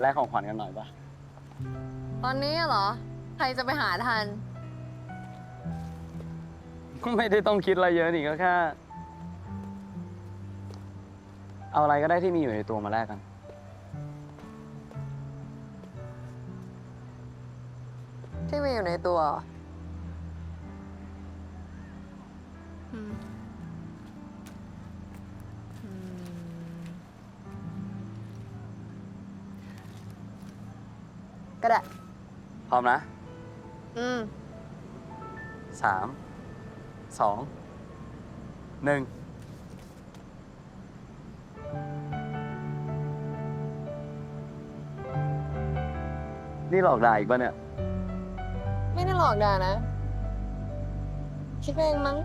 แลกของขวัญกันหน่อยปะตอนนี้เหรอ ใครจะไปหาทัน ไม่ได้ต้องคิดอะไรเยอะนี่ก็แค่ เอาอะไรก็ได้ที่มีอยู่ในตัวมาแลกกัน ที่มีอยู่ในตัวเหรออืม ก็ได้ พร้อมนะอืม สามสองหนึ่งนี่หลอกด่าอีกปะเนี่ย ไม่ได้หลอกด่านะ คิดไปเองมั้ง